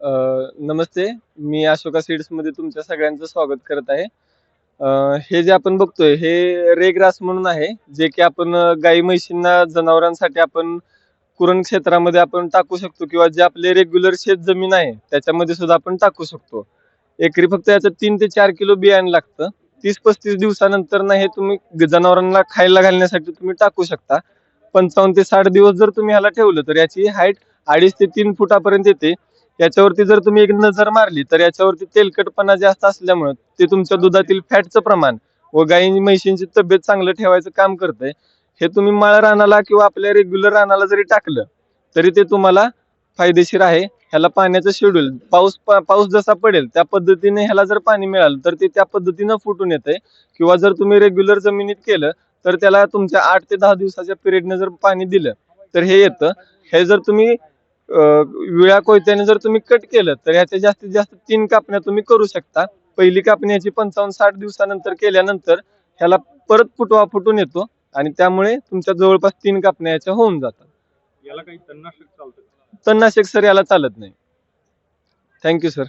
नमस्ते. मी अशोका सीड्समध्ये तुमच्या सगळ्यांचं स्वागत करत आहे. हे जे आपण बघतोय हे रेग्रास म्हणून आहे जे की आपण गाई म्हशींना जनावरांसाठी आपण कुरण क्षेत्रामध्ये आपण टाकू शकतो किंवा जे आपले रेग्युलर शेत जमीन आहे त्याच्यामध्ये सुद्धा आपण टाकू शकतो. एकरी फक्त याचं तीन ते चार किलो बियाणं लागतं. तीस पस्तीस दिवसानंतर ना हे तुम्ही जनावरांना खायला घालण्यासाठी तुम्ही टाकू शकता. पंचावन्न ते साठ दिवस जर तुम्ही ह्याला ठेवलं तर याची हाईट अडीच ते तीन फुटापर्यंत येते. याच्यावरती जर तुम्ही एक नजर मारली तर याच्यावरती तेलकटपणा जास्त असल्यामुळे ते तुमच्या दुधातील फॅटचं प्रमाण व गाई म्हैशींची तब्येत चांगलं ठेवायचं काम करतंय. हे तुम्ही माळ रानाला किंवा आपल्या रेग्युलर रानाला जरी टाकलं तरी ते तुम्हाला फायदेशीर आहे. ह्याला पाण्याचं शेड्यूल पाऊस पा- पाऊस जसा पडेल त्या पद्धतीने ह्याला जर पाणी मिळालं तर ते त्या पद्धतीनं फुटून येते किंवा जर तुम्ही रेग्युलर जमिनीत केलं तर त्याला तुमच्या आठ ते दहा दिवसाच्या पिरियडने जर पाणी दिलं तर हे येतं. हे जर तुम्ही विळा कोयत्याने जर तुम्ही कट केलं तर ह्याच्या जास्तीत जास्त तीन कापण्या तुम्ही करू शकता. पहिली कापणी याची पंचावन्न साठ दिवसानंतर केल्यानंतर ह्याला परत फुटवा फुटून येतो आणि त्यामुळे तुमच्या जवळपास तीन कापण्या याच्या होऊन जातात. याला काही तणनाशक चालतं का? तणनाशक सर याला चालत नाही. Thank you sir